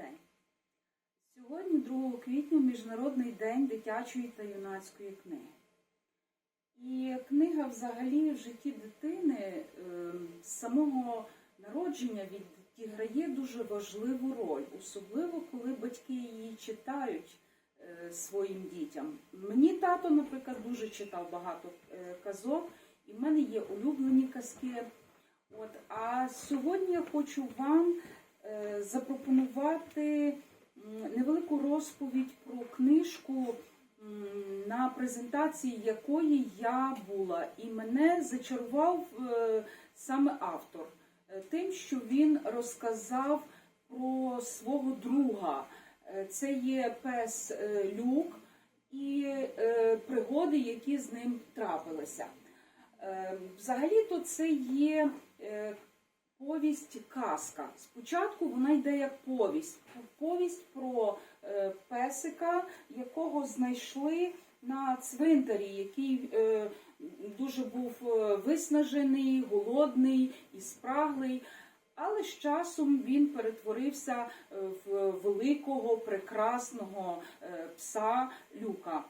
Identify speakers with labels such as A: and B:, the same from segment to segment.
A: день. Сьогодні, 2 квітня, Міжнародний день дитячої та юнацької книги. І книга взагалі в житті дитини е, з самого народження відіграє дуже важливу роль, особливо коли батьки її читають е, своїм дітям. Мені тато, наприклад, дуже читав багато е, казок, і в мене є улюблені казки. От, а сьогодні я хочу вам запропонувати невелику розповідь про книжку, на презентації якої я була, і мене зачарував е, саме автор е, тим, що він розказав про свого друга. Е, Це є пес е, Люк і е, пригоди, які з ним трапилися. Е, Взагалі-то це є е, повість казка. Спочатку вона йде як повість. Повість про е, песика, якого знайшли на цвинтарі, який е, дуже був е, виснажений, голодний і спраглий. Але з часом він перетворився в великого, прекрасного пса Люка.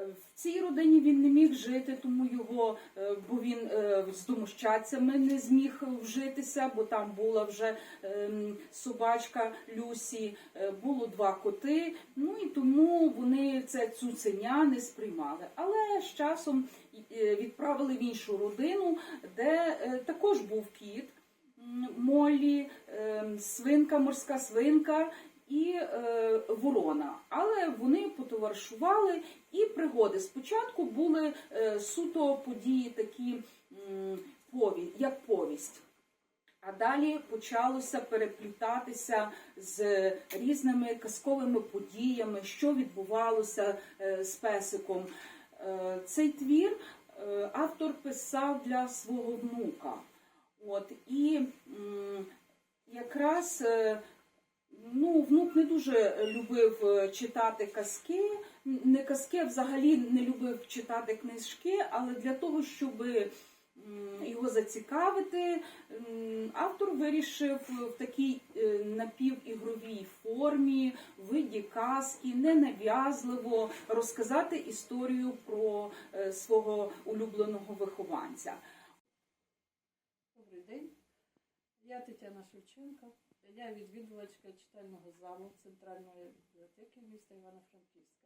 A: Е, В цій родині він не міг жити, тому його, е, бо він е, з домощадцями не зміг вжитися, бо там була вже ем, собачка Люсі, було два коти. Ну і тому вони це цуценя не сприймали. Але з часом відправили в іншу родину, де також був кіт. М, Моллі, ем, свинка, морська свинка і е, ворона. Але вони потоваришували і пригоди. Спочатку були е, суто події такі, пові, як повість. А далі почалося переплітатися з різними казковими подіями, що відбувалося е, з песиком. Е, Цей твір е, автор писав для свого внука. От, і якраз ну, внук не дуже любив е, читати казки, не казки, взагалі не любив читати книжки, але для того, щоб його зацікавити, автор вирішив в такій е, напівігровій формі, виді казки, ненав'язливо розказати історію про е, свого улюбленого вихованця.
B: Добрий день. Я Тетяна Шевченко. Я відвідувачка читального залу Центральної бібліотеки міста Івано-Франківська.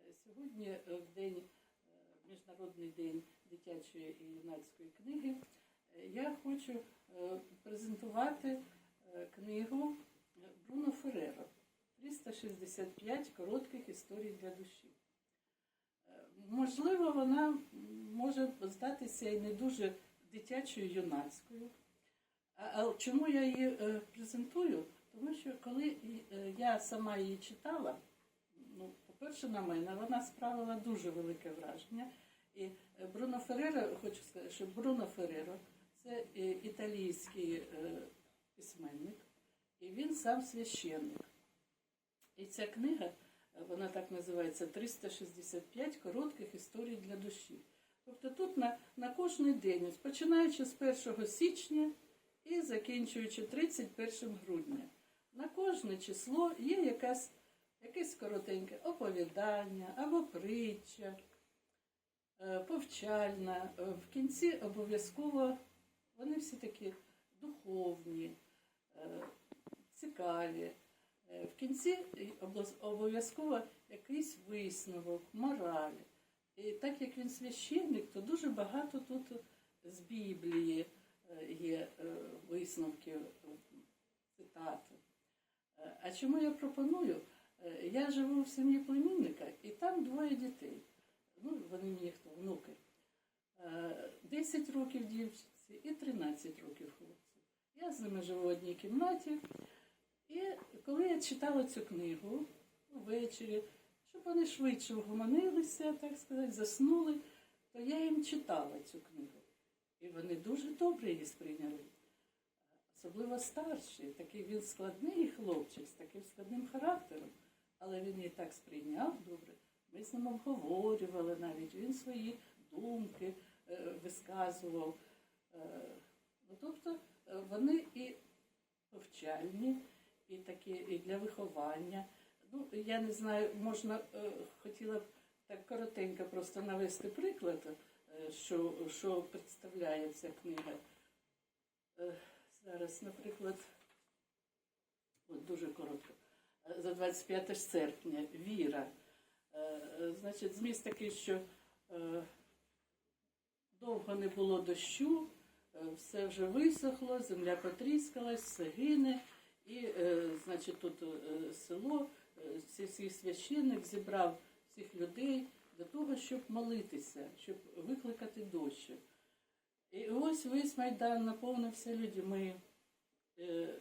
B: Е, Сьогодні, е, в день, е, Міжнародний день дитячої і юнацької книги, я хочу презентувати книгу Бруно Ферреро 365 коротких історій для душі. Можливо, вона може здатися і не дуже дитячою юнацькою. А, чому я її е, презентую? Тому що коли е, я сама її читала, ну, по-перше, на мене вона справила дуже велике враження. І е, Бруно Ферреро, хочу сказати, що Бруно Ферреро це італійський письменник, і він сам священник. І ця книга, вона так називається 365 коротких історій для душі. Тобто тут на, на кожний день, починаючи з 1 січня і закінчуючи 31 грудня, на кожне число є якась, якесь коротеньке оповідання або притча, е, повчальна. Е, В кінці обов'язково вони всі такі духовні, е, цікаві. В кінці обов'язково якийсь висновок, мораль. І так як він священник, то дуже багато тут з Біблії є е, висновків, е, цитати. Е, А чому я пропоную? Я живу в сім'ї племінника, і там двоє дітей. Ну, вони мені хто, внуки. Е, 10 років дівчинці і 13 років хлопцю. Я з ними живу в одній кімнаті. І коли я читала цю книгу ввечері, щоб вони швидше вгомонилися, так сказати, заснули, то я їм читала цю книгу. І вони дуже добре її сприйняли. Особливо старший, такий він складний хлопчик з таким складним характером, але він її так сприйняв добре. Ми з ним обговорювали навіть, він свої думки е, висказував. Е, ну, тобто е, вони і повчальні, і такі і для виховання. Ну, я не знаю, можна хотіла б так коротенько просто навести приклад, що, що представляє ця книга. Е, Зараз, наприклад, от дуже коротко. Е, За 25 серпня віра. Е, е, Значить, зміст такий, що е, довго не було дощу, е, все вже висохло, земля потріскалась, все гине. І, е, значить, тут е, село, е, сільський священник зібрав всіх людей для того, щоб молитися, щоб викликати дощ. І ось весь майдан наповнився людьми. Е,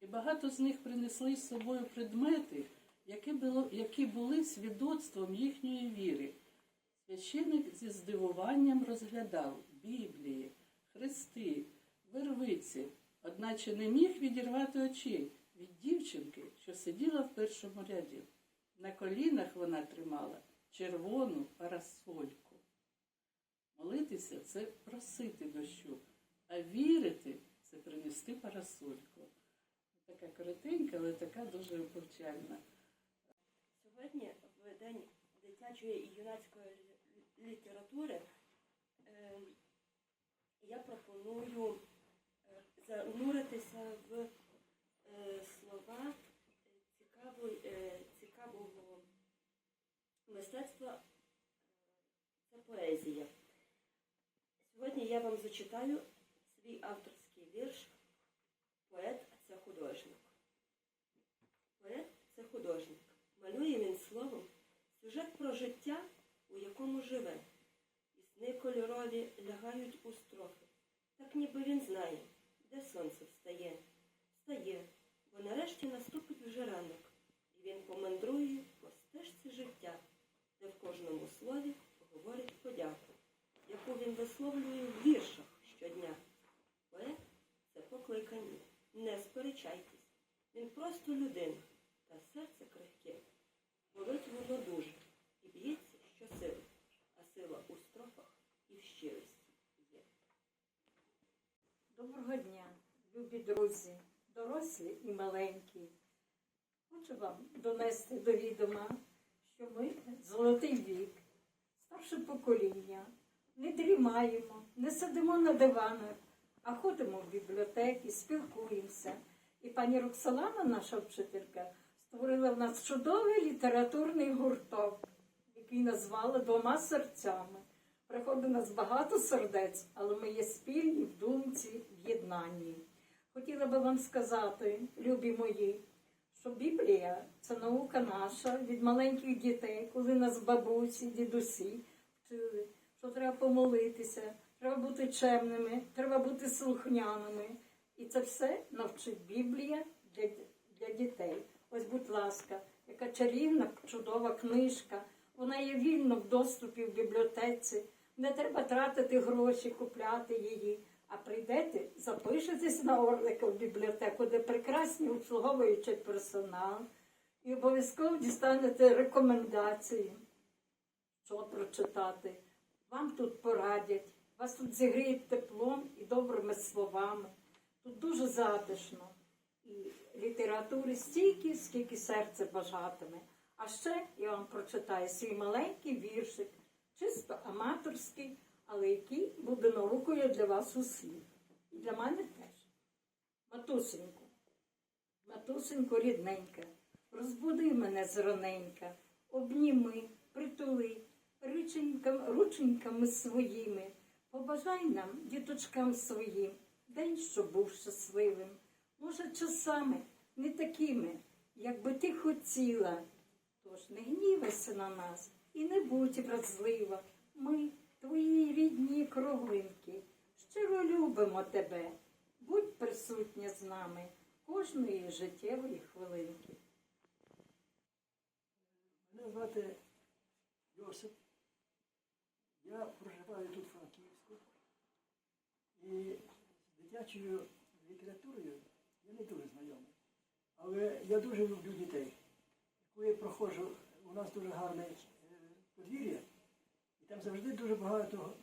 B: І багато з них принесли з собою предмети, які, було, які були свідоцтвом їхньої віри. Священик зі здивуванням розглядав Біблії, хрести, вервиці, одначе не міг відірвати очей від дівчинки, що сиділа в першому ряді. На колінах вона тримала червону парасольку. Молитися це просити дощу, а вірити це принести парасольку. Така коротенька, але така дуже повчальна.
C: Сьогодні, в День дитячої і юнацької літератури, е, я пропоную е, зануритися в е, слова цікавої, мистецтва. Це поезія. Сьогодні я вам зачитаю свій авторський вірш Поет це художник. Поет це художник. Малює він словом сюжет про життя, у якому живе. І сни кольорові лягають у строфи. Так ніби він знає, де сонце встає. Встає, бо нарешті наступить вже ранок. І він помандрує по стежці життя, де в кожному слові говорить подяку, яку він висловлює в віршах щодня. Поет це покликання. Не сперечайтесь. Він просто людина, та серце крихке. Болить воно дуже і б'ється щосили, а сила у строфах і в щирості є.
D: Доброго дня, любі друзі, дорослі і маленькі. Хочу вам донести до відома, що ми золотий вік, старше покоління, не дрімаємо, не сидимо на диванах, а ходимо в бібліотеки, спілкуємося. І пані Роксолана, наша вчителька, створила в нас чудовий літературний гурток, який назвала двома серцями. Приходить у нас багато сердець, але ми є спільні в думці, в єднанні. Хотіла би вам сказати, любі мої, що Біблія це наука наша від маленьких дітей, коли нас бабусі, дідусі вчили, що треба помолитися, треба бути чемними, треба бути слухняними. І це все навчить Біблія для, для дітей. Ось, будь ласка, яка чарівна, чудова книжка. Вона є вільно в доступі в бібліотеці. Не треба тратити гроші, купляти її. А прийдете, запишетесь на Орлика в бібліотеку, де прекрасний обслуговуючий персонал, і обов'язково дістанете рекомендації, що прочитати. Вам тут порадять, вас тут зігріють теплом і добрими словами. Тут дуже затишно. І літератури стільки, скільки серце бажатиме. А ще я вам прочитаю свій маленький віршик, чисто аматорський, але який буде наукою для вас усіх. І для мене теж. Матусеньку, матусенько рідненька, розбуди мене зраненька, обніми, притули, рученьками, рученьками своїми, побажай нам, діточкам своїм, день, щоб був щасливим. Може, часами не такими, як би ти хотіла. Тож не гнівайся на нас і не будь вразлива. Ми, твої рідні кровинки, щиро любимо тебе. Будь присутня з нами кожної життєвої хвилинки.
E: Мене звати Йосип. Я проживаю тут в Франківську. І з дитячою літературою я не дуже знайомий. Але я дуже люблю дітей. Коли я проходжу, у нас дуже гарне е, подвір'я, і там завжди дуже багато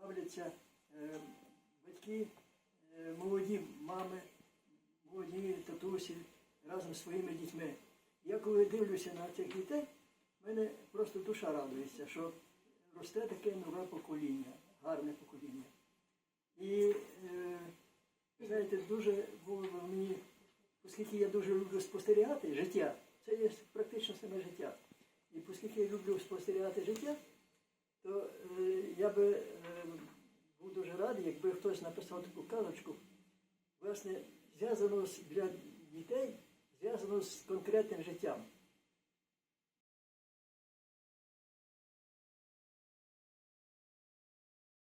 E: бавляться е, батьки, е, молоді мами, молоді татусі разом зі своїми дітьми. Я коли дивлюся на цих дітей, в мене просто душа радується, що росте таке нове покоління, гарне покоління. І е, знаєте, дуже було мені, оскільки я дуже люблю спостерігати життя, це є практично саме життя. Оскільки люблю спостерігати життя, то е, я би е, був дуже радий, якби хтось написав таку казочку, власне, зв'язану для дітей, зв'язану з конкретним життям.